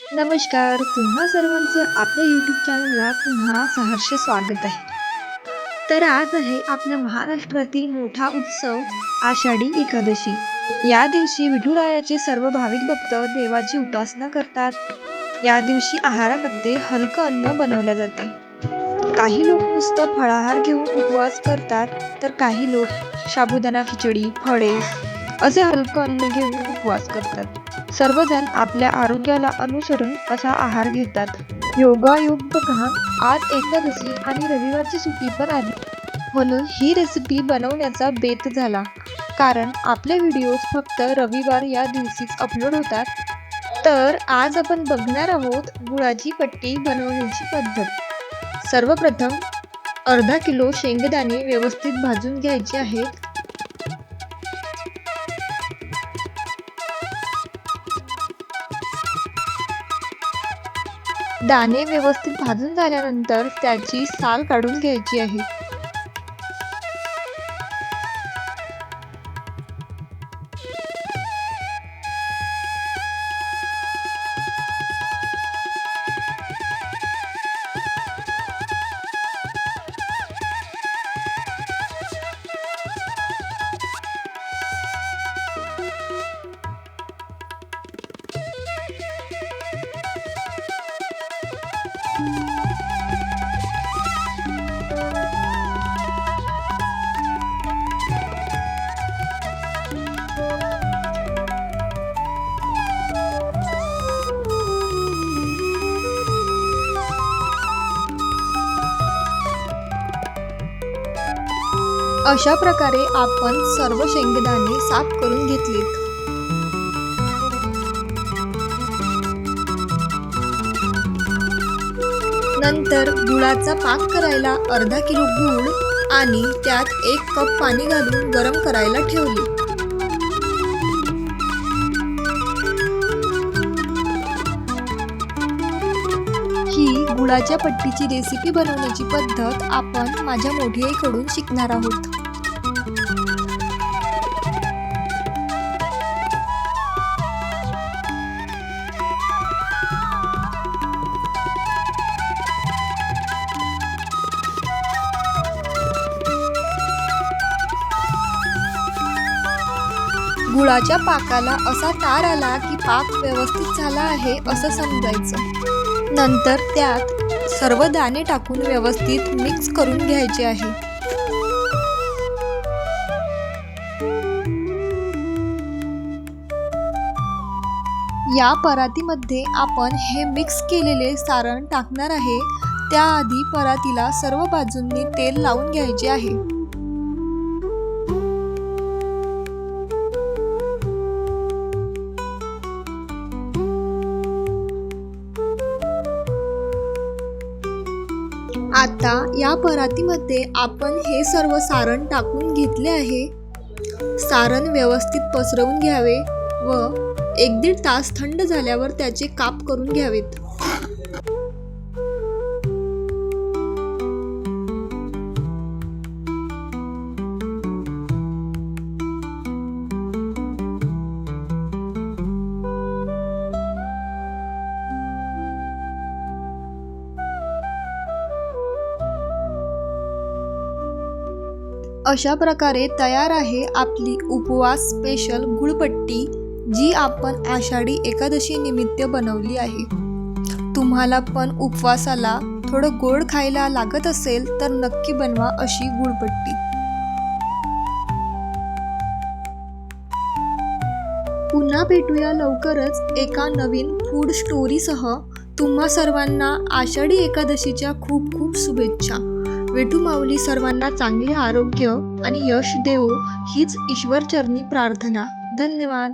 नमस्कार तुम्हा सर्वांचं आपल्या यूट्यूब चॅनलला पुन्हा सहर्ष स्वागत आहे. तर आज आहे आपल्या महाराष्ट्रातील मोठा उत्सव आषाढी एकादशी. या दिवशी विठुरायाचे सर्व भाविक भक्त देवाची उपासना करतात. या दिवशी आहारामध्ये हलकं अन्न बनवले जाते. काही लोक नुसतं फळाहार घेऊन उपवास करतात तर काही लोक साबुदाणा खिचडी फळे असे हलकं अन्न घेऊन उपवास करतात. सर्वजण आपल्या आरोग्याला अनुसरून असा आहार घेतात. योगायोग बघा आज एकादशी आणि रविवारची सुट्टी पण आली. म्हणून ही रेसिपी बनवण्याचा बेत झाला. कारण आपले व्हिडिओज फक्त रविवार या दिवशीच अपलोड होतात. तर आज आपण बघणार आहोत गुळाची पट्टी बनवण्याची पद्धत. सर्वप्रथम अर्धा किलो शेंगदाणे व्यवस्थित भाजून घ्यायचे आहेत. दाणे व्यवस्थित भाजून झाल्यानंतर त्याची साल काढून घ्यायची आहे. अशा प्रकारे आपण सर्व शेंगदाणे साफ करून घेतलेत. नंतर गुळाचा पाक करायला अर्धा किलो गूळ आणि त्यात एक कप पाणी घालून गरम करायला ठेवले. गुळाच्या पट्टीची रेसिपी बनवण्याची पद्धत आपण माझ्या मोठी आईकडून शिकणार आहोत. गुळाच्या पाकाला असा तार आला की पाक व्यवस्थित झाला आहे असं समजायचं. नंतर त्यात सर्व दाणे टाकून व्यवस्थित मिक्स करून घ्यायचे आहे. या परातीमध्ये आपण हे मिक्स केलेले सारण टाकणार आहे. त्याआधी परातीला सर्व बाजूंनी तेल लावून घ्यायचे आहे. आता या परातीमध्ये आपण हे सर्व सारण टाकून घेतले आहे. सारण व्यवस्थित पसरवून घ्यावे व एक दीड तास थंड झाल्यावर त्याचे काप करून घ्यावेत. अशा प्रकारे तयार आहे आपली उपवास स्पेशल गुळपट्टी जी आपण आषाढी एकादशी निमित्त बनवली आहे. तुम्हाला पण उपवासाला थोडं गोड खायला लागत असेल तर नक्की बनवा अशी गुळपट्टी. पुन्हा भेटूया लवकरच एका नवीन फूड स्टोरीसह तुम्हा सर्वांना आषाढी एकादशीच्या खूप खूप शुभेच्छा. वेटू माऊली सर्वांना चांगले आरोग्य आणि यश देवो हीच ईश्वरचरणी प्रार्थना. धन्यवाद.